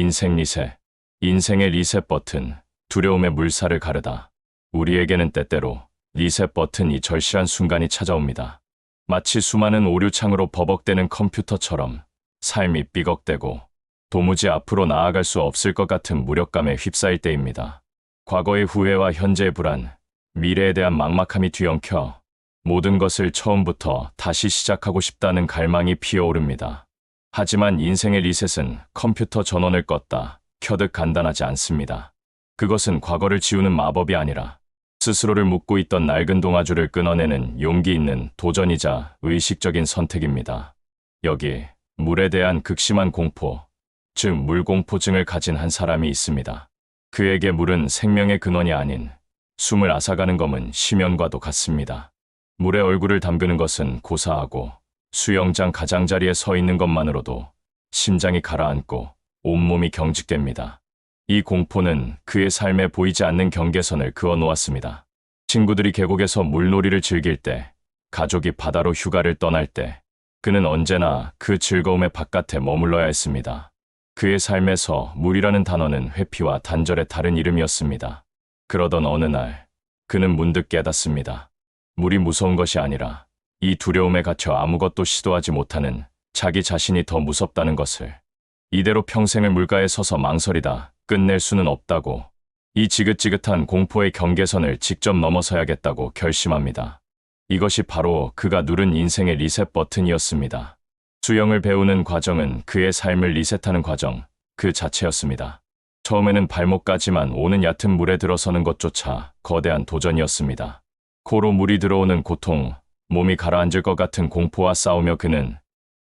인생 리셋. 인생의 리셋 버튼. 두려움의 물살을 가르다. 우리에게는 때때로 리셋 버튼이 절실한 순간이 찾아옵니다. 마치 수많은 오류창으로 버벅대는 컴퓨터처럼 삶이 삐걱대고 도무지 앞으로 나아갈 수 없을 것 같은 무력감에 휩싸일 때입니다. 과거의 후회와 현재의 불안, 미래에 대한 막막함이 뒤엉켜 모든 것을 처음부터 다시 시작하고 싶다는 갈망이 피어오릅니다. 하지만 인생의 리셋은 컴퓨터 전원을 껐다, 켜듯 간단하지 않습니다. 그것은 과거를 지우는 마법이 아니라 스스로를 묶고 있던 낡은 동아줄을 끊어내는 용기 있는 도전이자 의식적인 선택입니다. 여기 물에 대한 극심한 공포, 즉 물공포증을 가진 한 사람이 있습니다. 그에게 물은 생명의 근원이 아닌 숨을 앗아가는 검은 심연과도 같습니다. 물에 얼굴을 담그는 것은 고사하고 수영장 가장자리에 서 있는 것만으로도 심장이 가라앉고 온몸이 경직됩니다. 이 공포는 그의 삶에 보이지 않는 경계선을 그어 놓았습니다. 친구들이 계곡에서 물놀이를 즐길 때, 가족이 바다로 휴가를 떠날 때, 그는 언제나 그 즐거움의 바깥에 머물러야 했습니다. 그의 삶에서 물이라는 단어는 회피와 단절의 다른 이름이었습니다. 그러던 어느 날, 그는 문득 깨닫습니다. 물이 무서운 것이 아니라 이 두려움에 갇혀 아무것도 시도하지 못하는 자기 자신이 더 무섭다는 것을. 이대로 평생을 물가에 서서 망설이다 끝낼 수는 없다고. 이 지긋지긋한 공포의 경계선을 직접 넘어서야겠다고 결심합니다. 이것이 바로 그가 누른 인생의 리셋 버튼이었습니다. 수영을 배우는 과정은 그의 삶을 리셋하는 과정, 그 자체였습니다. 처음에는 발목까지만 오는 얕은 물에 들어서는 것조차 거대한 도전이었습니다. 코로 물이 들어오는 고통, 몸이 가라앉을 것 같은 공포와 싸우며 그는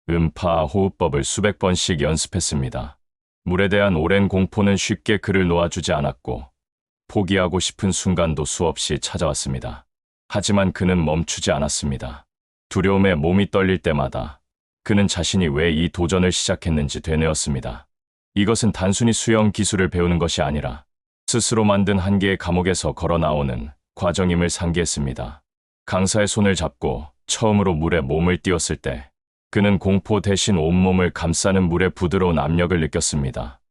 음파 호흡법을 수백 번씩 연습했습니다. 물에 대한 오랜 공포는 쉽게 그를 놓아주지 않았고 포기하고 싶은 순간도 수없이 찾아왔습니다. 하지만 그는 멈추지 않았습니다. 두려움에 몸이 떨릴 때마다 그는 자신이 왜 이 도전을 시작했는지 되뇌었습니다. 이것은 단순히 수영 기술을 배우는 것이 아니라 스스로 만든 한계의 감옥에서 걸어 나오는 과정임을 상기했습니다. 강사의 손을 잡고 처음으로 물에 몸을 띄웠을 때 그는 공포 대신 온몸을 감싸는 물의 부드러운 압력을 느꼈습니다.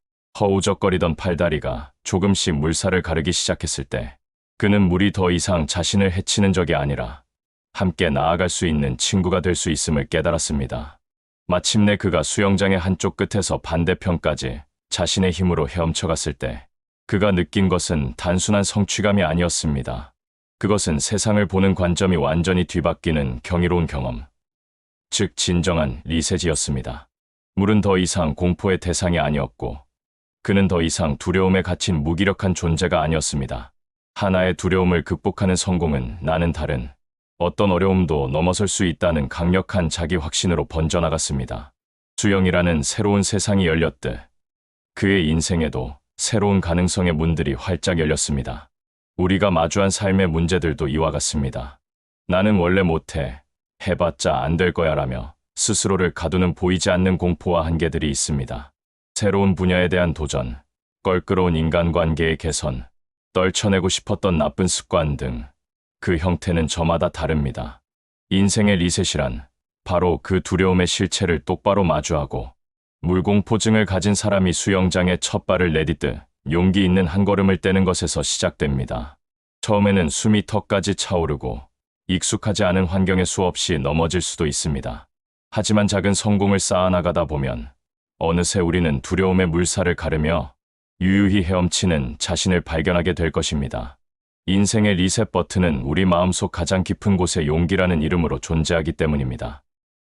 허우적거리던 팔다리가 조금씩 물살을 가르기 시작했을 때 그는 물이 더 이상 자신을 해치는 적이 아니라 함께 나아갈 수 있는 친구가 될 수 있음을 깨달았습니다. 마침내 그가 수영장의 한쪽 끝에서 반대편까지 자신의 힘으로 헤엄쳐갔을 때 그가 느낀 것은 단순한 성취감이 아니었습니다. 그것은 세상을 보는 관점이 완전히 뒤바뀌는 경이로운 경험, 즉 진정한 리셋이었습니다. 물은 더 이상 공포의 대상이 아니었고 그는 더 이상 두려움에 갇힌 무기력한 존재가 아니었습니다. 하나의 두려움을 극복하는 성공은 나는 다른 어떤 어려움도 넘어설 수 있다는 강력한 자기 확신으로 번져나갔습니다. 수영이라는 새로운 세상이 열렸듯 그의 인생에도 새로운 가능성의 문들이 활짝 열렸습니다. 우리가 마주한 삶의 문제들도 이와 같습니다. 나는 원래 못해. 해봤자 안 될 거야 라며 스스로를 가두는 보이지 않는 공포와 한계들이 있습니다. 새로운 분야에 대한 도전, 껄끄러운 인간관계의 개선, 떨쳐내고 싶었던 나쁜 습관 등 그 형태는 저마다 다릅니다. 인생의 리셋이란 바로 그 두려움의 실체를 똑바로 마주하고 물공포증을 가진 사람이 수영장에 첫 발을 내딛듯 용기 있는 한 걸음을 떼는 것에서 시작됩니다. 처음에는 숨이 턱까지 차오르고 익숙하지 않은 환경에 수없이 넘어질 수도 있습니다. 하지만 작은 성공을 쌓아나가다 보면 어느새 우리는 두려움의 물살을 가르며 유유히 헤엄치는 자신을 발견하게 될 것입니다. 인생의 리셋 버튼은 우리 마음속 가장 깊은 곳에 용기라는 이름으로 존재하기 때문입니다.